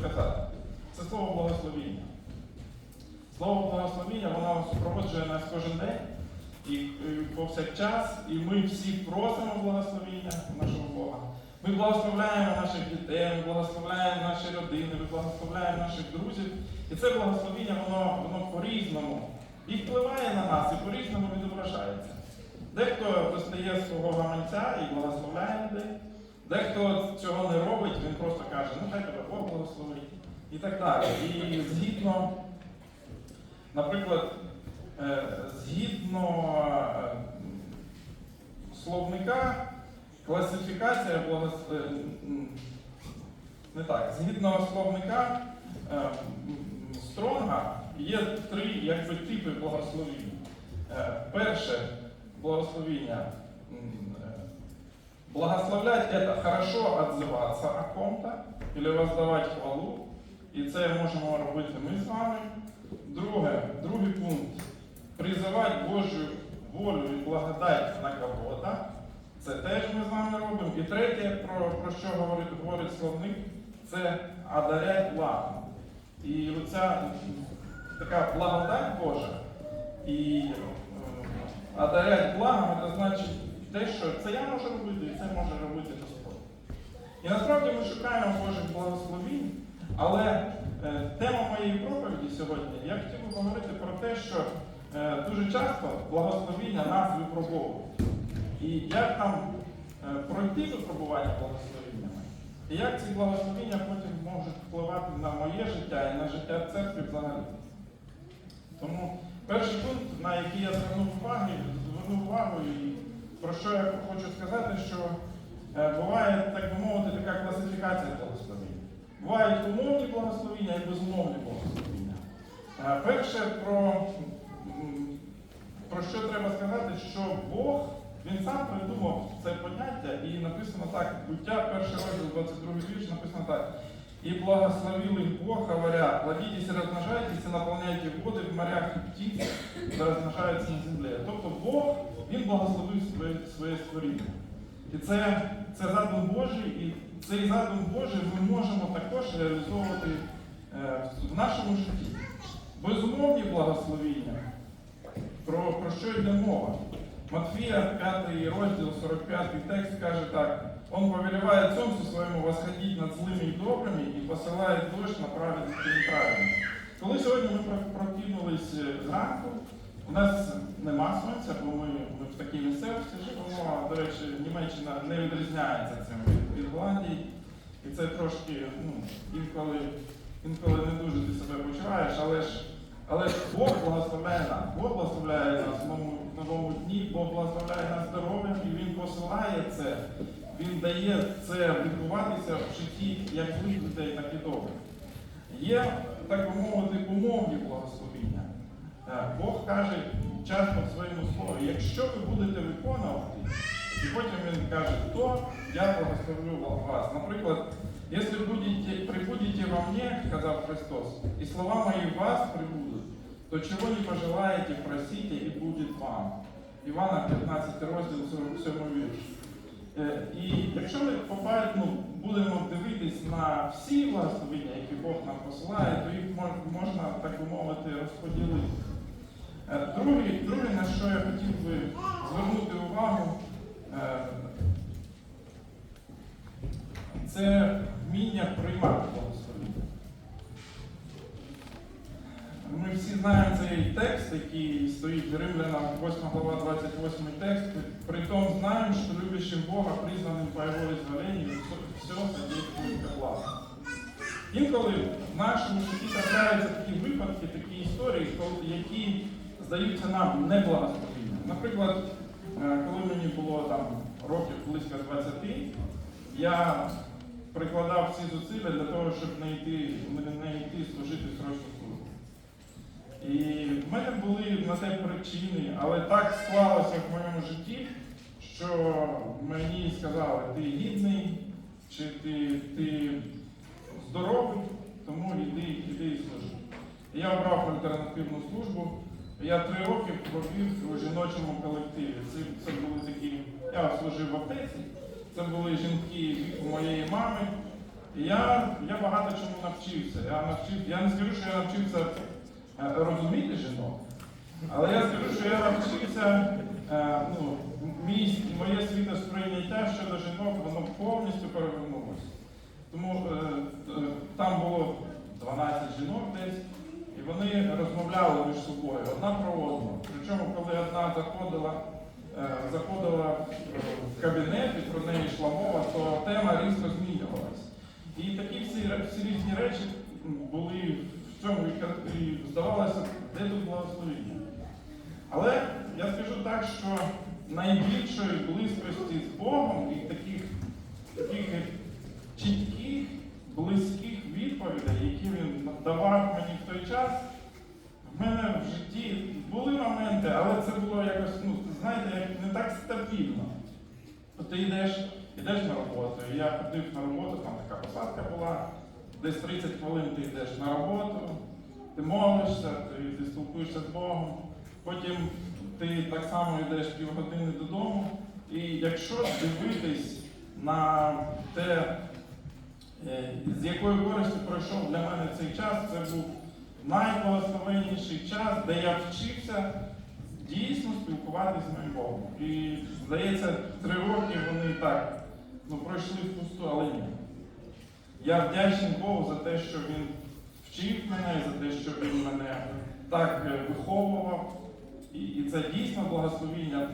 сказати. Це слово благословіння. Слово благословіння, воно супроводжує нас кожен день і повсякчас, і ми всі просимо благословіння нашого Бога. Ми благословляємо наших дітей, ми благословляємо наші родини, ми благословляємо наших друзів. І це благословіння, воно, воно по-різному і впливає на нас, і по-різному відображається. Дехто достає свого гаманця і благословляє людей, дехто цього не робить, він просто каже, ну хай тебе Бог благословить. І так далі. І згідно, наприклад, е, згідно е, словника, класифікація благос- е, не так, згідно словника е, Стронга є три якби, типи благословіння. Перше э, благословлять это хорошо отзиватися о ком-то или воздавати хвалу. І це можемо робити ми з вами. Друге, другий пункт призивати Божу волю і благодать на кого-то. Це теж ми з вами робимо. І третє, про, про що говорить, говорить словник, це одарять благом. І оця така благодать Божа і е, одарять благом, це значить те, що це я можу робити, і це може робити Господь. І насправді ми шукаємо Божих благословінь, але е, тема моєї проповіді сьогодні, я хотів би поговорити про те, що е, дуже часто благословіння нас випробовують. І як нам е, пройти випробування благословіннями, і як ці благословіння потім можуть впливати на моє життя і на життя церкви взагалі. Тому перший пункт, на який я звернув увагу, звернув увагу і про що я хочу сказати, що е, буває, так би мовити, така класифікація благословіння. Бувають умовні благословіння і безумовні благословіння. Е, Перше, про, про що треба сказати, що Бог, він сам придумав це поняття, і написано так, буття, перший розділ, 22 вірш, написано так. И благословил их Бог, говоря, плодитесь и размножайтесь, и наполняйте воды в морях и птиц, да на землі. Тобто Бог, Він благословив своє, своє створіння. І це, це задум Божий, і цей задум Божий ми можемо також реалізовувати е, в нашому житті. Безумовні благословіння. Про, про що йде мова? Матфія, 5 розділ, 45 текст каже так. Он повелевает солнцу своему восходить над злими і добрими і посилає дощ на праведних і неправедних. Коли сьогодні ми прокинулись е, зранку, у нас нема сонця, бо ми, ми в такій місцевості живемо. До речі, Німеччина не відрізняється цим від, Голландії. І це трошки, ну, інколи, інколи не дуже ти себе почуваєш, але ж, але ж Бог благословляє нас. Бог благословляє нас в новому, в новому дні, Бог благословляє нас здоров'ям, і Він посилає це. Він дає це відбуватися в житті як злих людей, так і добрих. Є, так би мовити, умовні благословіння. Е, Бог каже часто в своєму слові, якщо ви будете виконувати, і потім він каже, то я благословлю вас. Наприклад, якщо будете, прибудете во мне, сказав Христос, і слова мої в вас прибудуть, то чого не пожелаєте, просите, і буде вам. Івана 15 розділ 47 вірш. Е, І якщо ми побачимо, ну, будемо дивитись на всі благословення, які Бог нам посилає, то їх можна, так би мовити, розподілити. Друге, на що я хотів би звернути увагу, е, це вміння приймати благословення. Ми всі знаємо цей текст, який стоїть в Римлянам 8 глава 28 текст. Притом знаем, что любящим Бога, признаним по Його изволению, все ко благу. Інколи в нашому житті трапляються такі випадки, такі історії, які здаються нам неблагословенням. Наприклад, е, коли мені було там років близько 20, я прикладав всі зусилля для того, щоб не йти служити срочну службу. І в мене були на те причини, але так склалося в моєму житті, що мені сказали, ти гідний, чи ти, ти здоровий, тому йди, йди і служи. Я обрав альтернативну службу. Я три роки провів у жіночому колективі. Це, це були такі, я служив в аптеці, це були жінки моєї мами. Я, я багато чому навчився. Я навчив, я не скажу, що я навчився е, розуміти жінок, але я скажу, що я навчився, е, ну, мій, моє світосприйняття щодо жінок, воно повністю перевернулося. Тому е, там було 12 жінок десь, вони розмовляли між собою одна про одну. Причому, коли одна заходила, е, заходила в кабінет і про неї йшла мова, то тема різко змінювалася. І такі всі, всі різні речі були в цьому і здавалося, де тут благословіння. Але я скажу так, що найбільшої близькості з Богом і таких, таких чітких, близьких давав мені в той час, в мене в житті були моменти, але це було якось, ну, знаєте, не так стабільно. Ти йдеш, йдеш на роботу. Я ходив на роботу, там така посадка була, десь 30 хвилин ти йдеш на роботу, ти молишся, ти, ти спілкуєшся з Богом, потім ти так само йдеш півгодини додому. І якщо дивитись на те, з якою користю пройшов для мене цей час, це був найблагословенніший час, де я вчився дійсно спілкуватися з моїм Богом. І здається, три роки вони так ну, пройшли впусту, але ні. Я вдячний Богу за те, що він вчив мене, за те, що він мене так е, виховував. І, і це дійсно благословіння,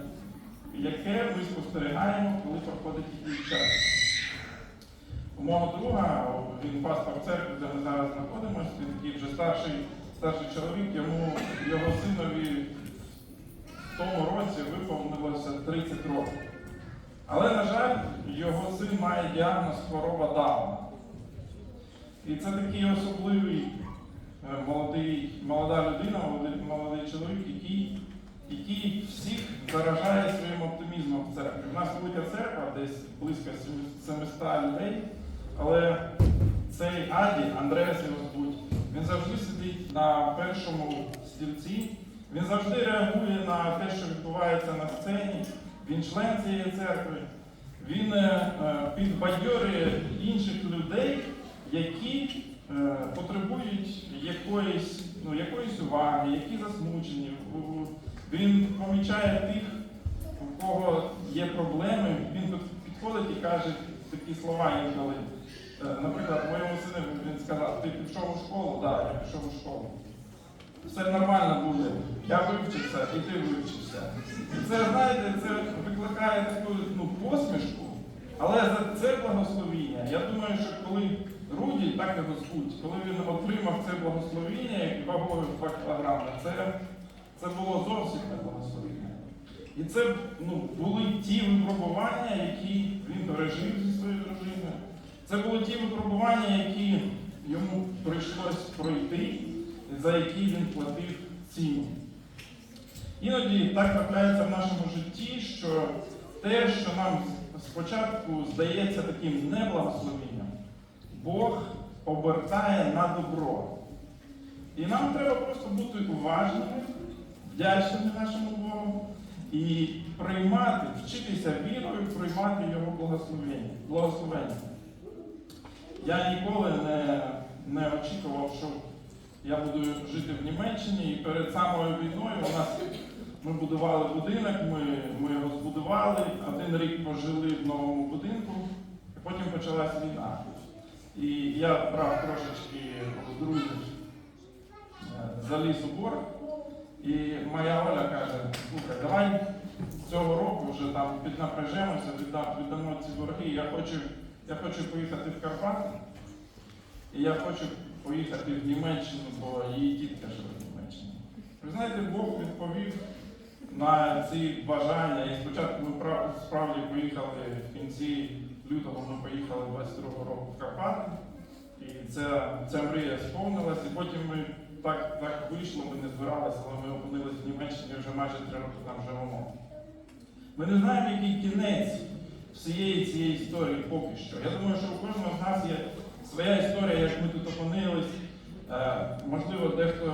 яке ми спостерігаємо, коли проходить такий час. У мого друга, він пастор церкви, де ми зараз знаходимося, він такий вже старший, старший чоловік, йому його синові в тому році виповнилося 30 років. Але, на жаль, його син має діагноз хвороба Дауна. І це такий особливий е, молодий, молода людина, молодий, молодий чоловік, який, який всіх заражає своїм оптимізмом в церкві. У нас велика церква, десь близько 700 людей, але цей Аді, Андреас його звуть, він завжди сидить на першому стільці, він завжди реагує на те, що відбувається на сцені, він член цієї церкви, він е, е, підбадьорює інших людей, які е, потребують якоїсь, ну, якоїсь уваги, які засмучені. Він помічає тих, у кого є проблеми, він підходить і каже такі слова інколи. Е, Наприклад, моєму сину він сказав, ти пішов у школу? Так, я пішов у школу. Все нормально буде. Я вивчився і ти вивчився. І це, знаєте, це викликає таку ну, посмішку, але за це благословіння. Я думаю, що коли Руді, так його звуть, коли він отримав це благословіння, як вагою в 2 це, це було зовсім не благословіння. І це ну, були ті випробування, які він пережив зі своєю. Це були ті випробування, які йому прийшлось пройти, за які він платив ціну. Іноді так трапляється в нашому житті, що те, що нам спочатку здається таким неблагословенням, Бог обертає на добро. І нам треба просто бути уважними, вдячними нашому Богу і приймати, вчитися вірою, приймати Його благословення. благословення. Я ніколи не, не очікував, що я буду жити в Німеччині, і перед самою війною у нас ми будували будинок, ми, ми його збудували, один рік пожили в новому будинку, і потім почалась війна. І я брав трошечки друзів е, заліз у борг, і моя Оля каже, слухай, давай цього року вже там піднапряжемося, відда- віддамо ці борги. Я хочу, я хочу поїхати в Карпати, і я хочу поїхати в Німеччину, бо її тітка живе в Німеччині. Ви знаєте, Бог відповів на ці бажання. І спочатку ми справді поїхали в кінці лютого, ми поїхали 22-го року в Карпати. І ця, ця мрія сповнилась, і потім ми так, так вийшло, ми не збиралися, але ми опинилися в Німеччині вже майже три роки там живемо. Ми не знаємо, який кінець всієї цієї історії поки що. Я думаю, що у кожного з нас є своя історія, як ми тут опинились. Е, можливо, дехто,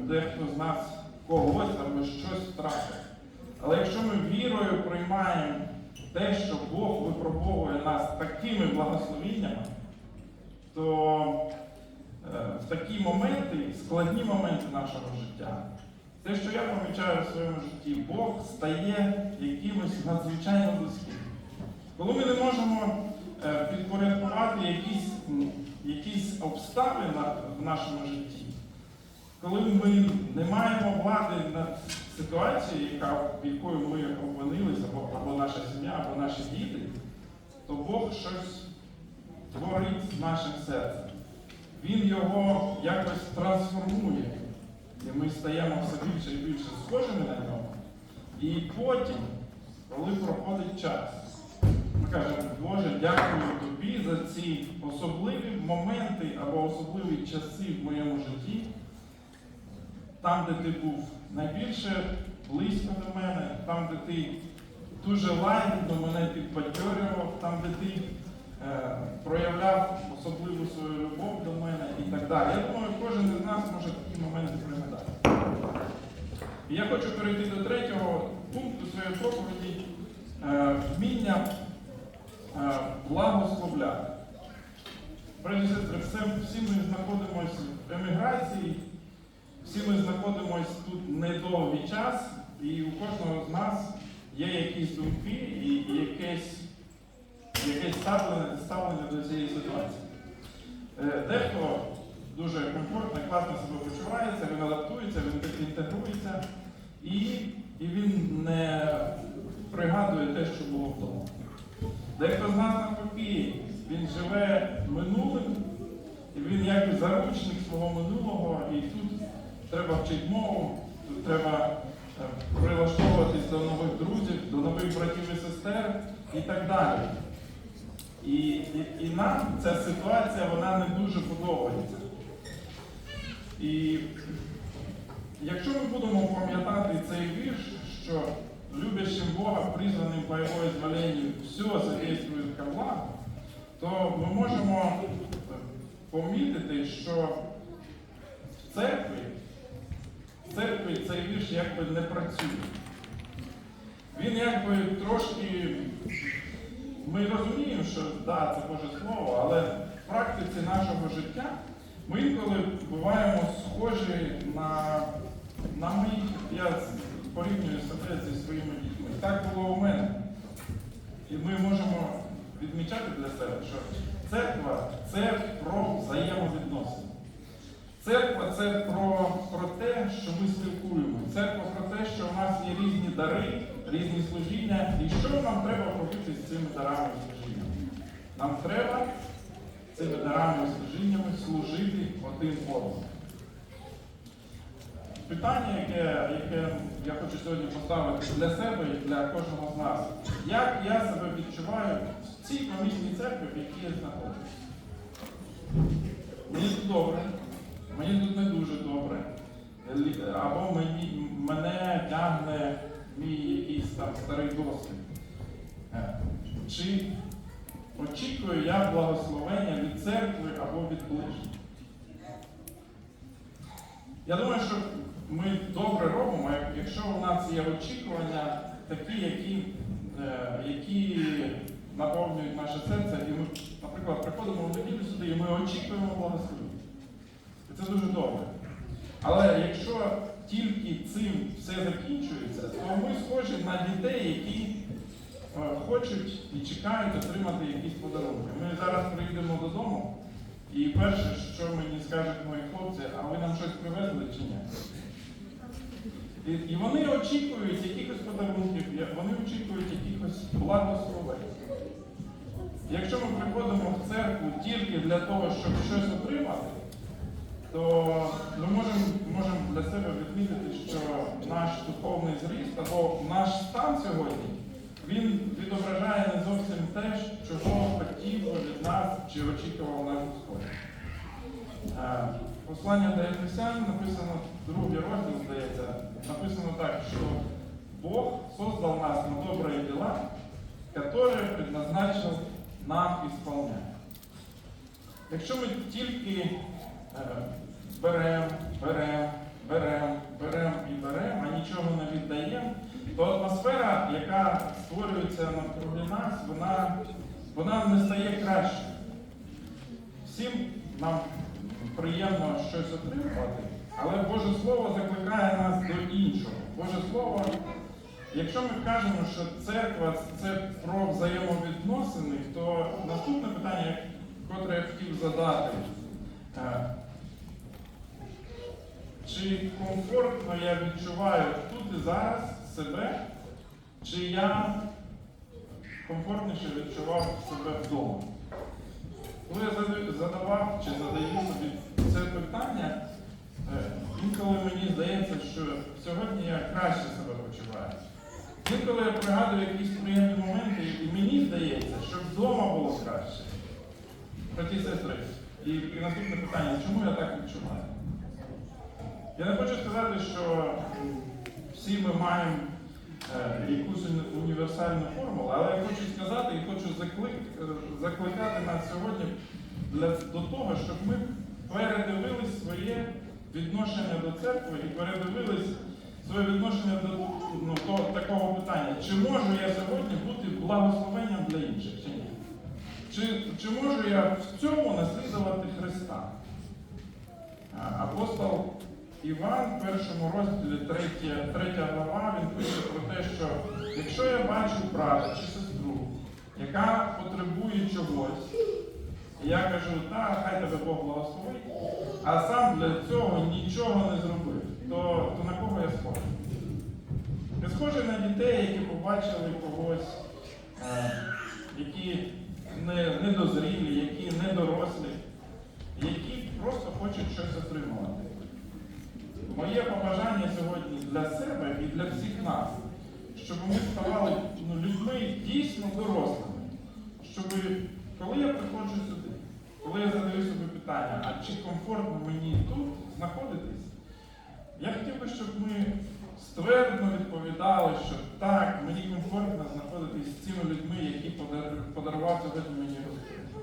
дехто з нас когось або щось втратив. Але якщо ми вірою приймаємо те, що Бог випробовує нас такими благословіннями, то в такі моменти, складні моменти нашого життя, те, що я помічаю в своєму житті, Бог стає якимось надзвичайно близьким. Коли ми не можемо е, підпорядкувати якісь, якісь обставини в нашому житті, коли ми не маємо влади над ситуацією, яка, в якою ми опинилися, або, або наша сім'я, або наші діти, то Бог щось творить з нашим серцем. Він його якось трансформує. І ми стаємо все більше і більше схожими на нього. І потім, коли проходить час, ми кажемо, Боже, дякую тобі за ці особливі моменти або особливі часи в моєму житті, там, де ти був найбільше близько до мене, там, де ти дуже лагідно мене підбадьорював, там, де ти е, проявляв особливу свою любов до мене і так далі. Я думаю, кожен із нас може такі моменти пригадати. І я хочу перейти до третього пункту своєї проповіді е, вміння благословляти. Брати і все, всі ми знаходимося в еміграції, всі ми знаходимося тут недовгий час, і у кожного з нас є якісь думки і якесь, якесь ставлення, ставлення до цієї ситуації. Е, Дехто дуже комфортно класно себе почувається, він адаптується, він інтегрується і, і він не пригадує те, що було вдома. Нас навпаки, він живе минулим, і він як заручник свого минулого, і тут треба вчити мову, тут треба прилаштовуватись до нових друзів, до нових братів і сестер і так далі. І, і, і нам ця ситуація вона не дуже подобається. І якщо ми будемо пам'ятати цей вірш, що любящим Бога, призваним по Його изволению, все содействует ко благу, то ми можемо е, помітити, що в церкві, в церкві цей вірш якби не працює. Він якби трошки, ми розуміємо, що да, це Боже Слово, але в практиці нашого життя ми інколи буваємо схожі на, на моїх, я порівнюю себе зі своїми дітьми. Так було у мене. І ми можемо відмічати для себе, що церква це про взаємовідносини. Церква це про, про те, що ми спілкуємо. Церква про те, що в нас є різні дари, різні служіння. І що нам треба робити з цими дарами і служіннями? Нам треба цими дарами і служіннями служити один одному. Питання, яке, яке я хочу сьогодні поставити для себе і для кожного з нас. Як я себе відчуваю в цій помісній церкві, в якій я знаходжусь? Мені тут добре, мені тут не дуже добре. Або мені, мене тягне мій якийсь там старий досвід. Е, Чи очікую я благословення від церкви або від ближніх? Я думаю, що ми добре робимо, якщо у нас є очікування такі, які, е, які наповнюють наше серце, і ми, наприклад, приходимо в неділю сюди, і ми очікуємо благословення. І це дуже добре. Але якщо тільки цим все закінчується, то ми схожі на дітей, які е, хочуть і чекають отримати якісь подарунки. Ми зараз приїдемо додому, і перше, що мені скажуть мої хлопці, а ви нам щось привезли чи ні? І, і вони очікують якихось подарунків, вони очікують якихось благословень. Якщо ми приходимо в церкву тільки для того, щоб щось отримати, то ми можемо можемо для себе відмітити, що наш духовний зріст або наш стан сьогодні, він відображає не зовсім те, чого хотів би від нас чи очікував наш Господь. Е, Послання до Ефесян написано, другий розділ, здається, написано так, що Бог создал нас на добрые дела, которые предназначил нам исполнять. Якщо ми тільки беремо, беремо, беремо, беремо і беремо, а нічого не віддаємо, то атмосфера, яка створюється навкруги нас, вона, вона не стає кращою. Всім нам приємно щось отримувати, але Боже Слово закликає нас до іншого. Боже Слово, якщо ми кажемо, що церква це про взаємовідносини, то наступне питання, котре я хотів задати. е, Чи комфортно я відчуваю тут і зараз себе, чи я комфортніше відчував себе вдома? Коли я задавав чи задаю собі це питання, інколи мені здається, що сьогодні я краще себе почуваю. Інколи я пригадую якісь приємні моменти, і мені здається, що вдома було краще. Браті сестри, і, і наступне питання, чому я так відчуваю? Я не хочу сказати, що всі ми маємо е, якусь універсальну формулу, але я хочу сказати і хочу заклик, е, закликати нас сьогодні для, до того, щоб ми передивились своє відношення до церкви і передивились своє відношення до ну, того, такого питання, чи можу я сьогодні бути благословенням для інших, чи ні? Чи, чи можу я в цьому наслідувати Христа? Апостол Іван в першому розділі 3, 3 глава він пише про те, що якщо я бачу брата чи сестру, яка потребує чогось, і я кажу, так, хай тебе Бог благословить, а сам для цього нічого не зробив, то, то на кого я схожий? Я схожий на дітей, які побачили когось, е, які не, недозрілі, які недорослі, які просто хочуть щось отримувати. Моє побажання сьогодні для себе і для всіх нас, щоб ми ставали ну, людьми дійсно дорослими. Щоб коли я приходжу сюди, коли я задаю собі питання, а чи комфортно мені тут знаходитись, я хотів би, щоб ми ствердно відповідали, що так, мені комфортно знаходитись з цими людьми, які подар- подарував сьогодні мені Господь.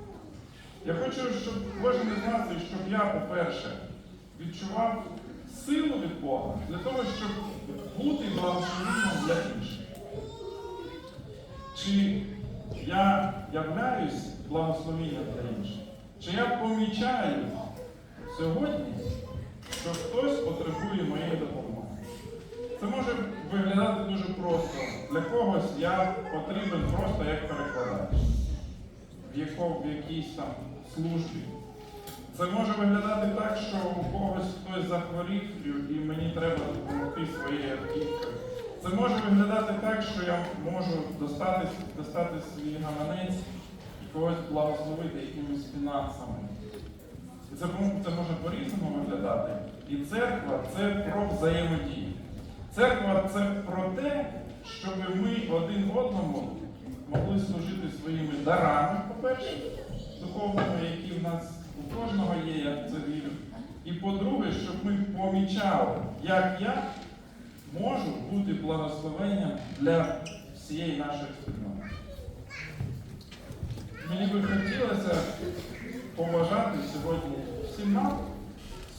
Я хочу, щоб кожен із нас, і щоб я, по-перше, відчував силу від Бога для того, щоб бути благословенням для інших. Чи я являюсь благословенням для інших? Чи я помічаю сьогодні, що хтось потребує моєї допомоги? Це може виглядати дуже просто. Для когось я потрібен просто як перекладач в, яко- в якійсь там службі. Це може виглядати так, що у когось хтось захворів і- мені треба допомогти своєю автівкою. Це може виглядати так, що я можу достати, достати свій гаманець і когось благословити якимись фінансами. І Це, це може по-різному виглядати. І церква це про взаємодію. Церква це про те, щоб ми один одному могли служити своїми дарами, по-перше, духовними, які в нас у кожного є, я в це вірю. І по-друге, щоб ми помічали, як я можу бути благословенням для всієї нашої спільноти. Мені би хотілося побажати сьогодні всім нам,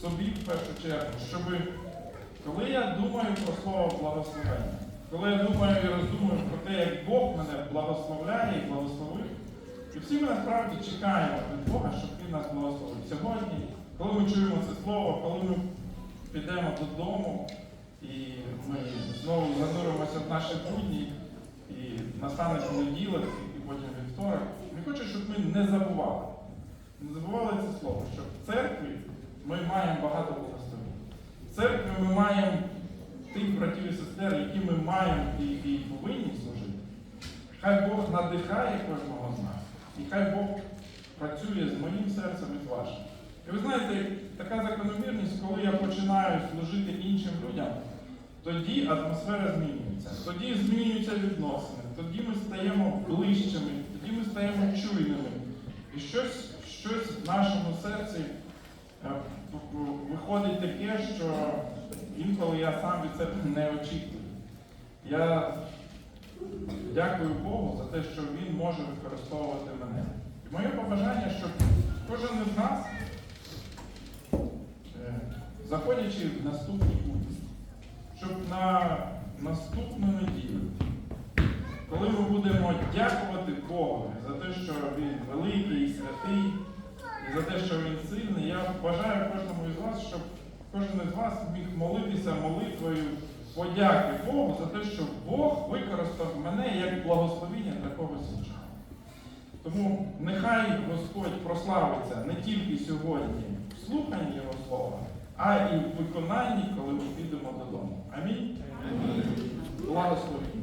собі в першу чергу, щоб коли я думаю про слово благословення, коли я думаю і роздумую про те, як Бог мене благословляє і благословив, і всі ми насправді чекаємо від Бога, щоб Він нас благословив. Сьогодні, коли ми чуємо це слово, коли ми підемо додому і ми знову зануримося в наші будні, і настане понеділок, і потім вівторок, я хочу, щоб ми не забували. Не забували це слово, що в церкві ми маємо багато благословень. Церкві ми маємо тих братів і сестер, які ми маємо і, і повинні служити. Хай Бог надихає кожного з нас. І хай Бог працює з моїм серцем і з вашим. І ви знаєте, така закономірність, коли я починаю служити іншим людям, тоді атмосфера змінюється, тоді змінюються відносини, тоді ми стаємо ближчими, тоді ми стаємо чуйними. І щось, щось в нашому серці е, виходить таке, що інколи я сам від себе не очікую. Я дякую Богу за те, що Він може використовувати мене. І моє побажання, щоб кожен із нас, е, заходячи в наступні путь, щоб на наступну неділю, коли ми будемо дякувати Богу за те, що Він великий, і святий, і за те, що він сильний. Я бажаю кожному із вас, щоб кожен із вас міг молитися молитвою подяки Богу за те, що Бог використав мене як благословіння для когось іншого. Тому нехай Господь прославиться не тільки сьогодні в слуханні Його слова, а і в виконанні, коли ми підемо додому. Амінь. Благословіння.